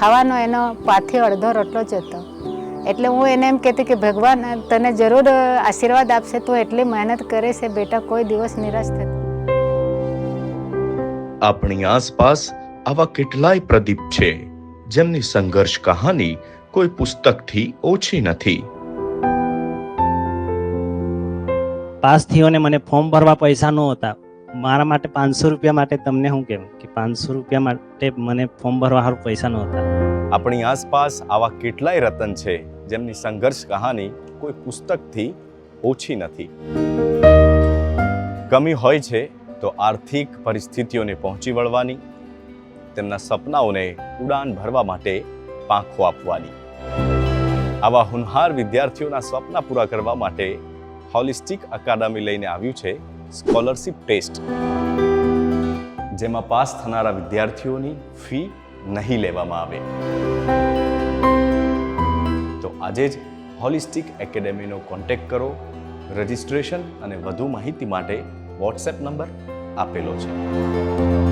ખાવાનો એનો પાથી અડધો રોટલો જ હતો. એટલે હું એને એમ કહેતી કે ભગવાન તને જરૂર આશીર્વાદ આપશે તું એટલી મહેનત કરે છે બેટા કોઈ દિવસ નિરાશ થતો આપણી આસપાસ આવા કેટલાય પ્રદીપ છે જેમની સંઘર્ષ કહાની કોઈ પુસ્તકથી ઓછી નથી. પાસ થયો ને મને ફોર્મ ભરવા પૈસા નહોતા મારા માટે પાંચસો રૂપિયા માટે તમને હું કેમ? કે પાંચસો રૂપિયા માટે મને ફોર્મ ભરવા સારું પૈસા નહોતા. આપણી આસપાસ આવા કેટલાય રતન છે, જેમની સંઘર્ષ કહાની કોઈ પુસ્તકથી ઓછી નથી. કમી હોય છે તો આર્થિક પરિસ્થિતિઓને પહોંચી વળવાની, તેમના સપનાઓને ઉડાન ભરવા માટે પાંખો આપવાની. આવા હુનહાર વિદ્યાર્થીઓના સપના પૂરા કરવા માટે હોલિસ્ટિક અકાદમી લઈને આવ્યું છે સ્કોલરશિપ ટેસ્ટ, જેમાં પાસ થનારા વિદ્યાર્થીઓની ફી નહીં લેવામાં આવે. તો આજે જ હોલિસ્ટિક એકેડેમીનો કોન્ટેક્ટ કરો. રજિસ્ટ્રેશન અને વધુ માહિતી માટે વોટ્સએપ નંબર આપેલો છે.